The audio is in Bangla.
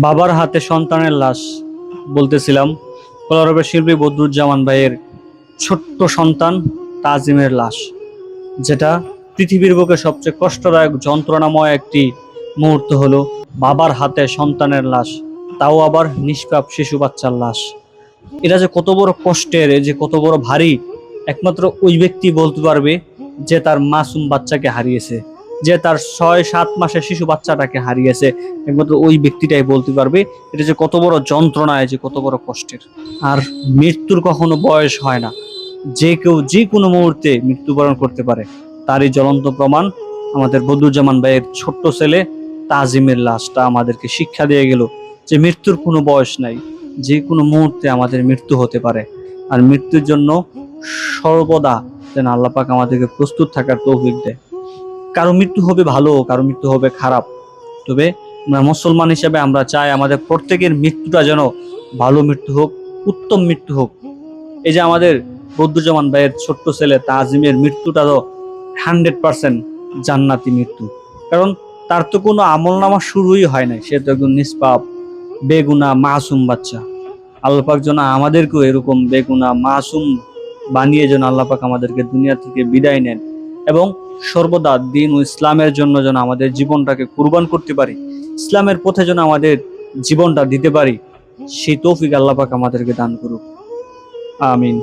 বাবার হাতে সন্তানের লাশ বলতেছিলাম, কলরবের শিল্পী বদরুজ্জামান ভাইয়ের ছোট্ট সন্তান তাজিমের লাশ, যেটা পৃথিবীর বুকে সবচেয়ে কষ্টদায়ক যন্ত্রণাময় একটি মুহূর্ত হলো বাবার হাতে সন্তানের লাশ, তাও আবার নিষ্পাপ শিশু বাচ্চার লাশ। এটা যে কত বড় কষ্টের যে কত বড় ভারী, একমাত্র ওই ব্যক্তি বলতে পারবে যে তার মাসুম বাচ্চাকে হারিয়েছে। যে তার ছয়, সাত মাসের শিশু বাচ্চাটাকে হারিয়েছে। একমাত্র ওই ব্যক্তিটাই বলতে পারবে, এটা যে কত বড় যন্ত্রণায়, যে কত বড় কষ্টের। আর মৃত্যুর কখনো বয়স হয় না। যে কেউ যে কোনো মুহূর্তে মৃত্যুবরণ করতে পারে। তারই জ্বলন্ত প্রমাণ আমাদের বদরুজ্জামান ভাইয়ের ছোট্ট ছেলে তাজিমের লাশটা আমাদেরকে শিক্ষা দিয়ে গেল যে মৃত্যুর কোনো বয়স নাই। যে কোনো মুহূর্তে আমাদের মৃত্যু হতে পারে। আর মৃত্যুর জন্য সর্বদা যেন আল্লাপাক আমাদেরকে প্রস্তুত থাকার তৌফিক দেয়। কারও মৃত্যু হবে ভালো, কারও মৃত্যু হবে খারাপ। তবে মুসলমান হিসেবে আমরা চাই আমাদের প্রত্যেকের মৃত্যুটা যেন ভালো মৃত্যু হোক, উত্তম মৃত্যু হোক। এই যে আমাদের বদরুজ্জামান ভাইয়ের ছোট্ট ছেলে তাজিমের মৃত্যুটা তো হান্ড্রেড পার্সেন্ট জান্নাতি মৃত্যু। কারণ তার তো কোনো আমল নামা শুরুই হয় নাই। সে তো একজন নিষ্পাপ, বেগুনা, মাসুম বাচ্চা। আল্লাপাক যেন আমাদেরকেও এরকম বেগুনা, মাসুম বানিয়ে যেন আল্লাপাক আমাদেরকে দুনিয়া থেকে বিদায় নেন। এবং সর্বদা দিন ও ইসলামের জন্য যেন আমাদের জীবনটাকে কুরবান করতে পারি, ইসলামের পথে যেন আমাদের জীবনটা দিতে পারি, সেই তৌফিক আল্লাপাক আমাদেরকে দান করুক। আমিন।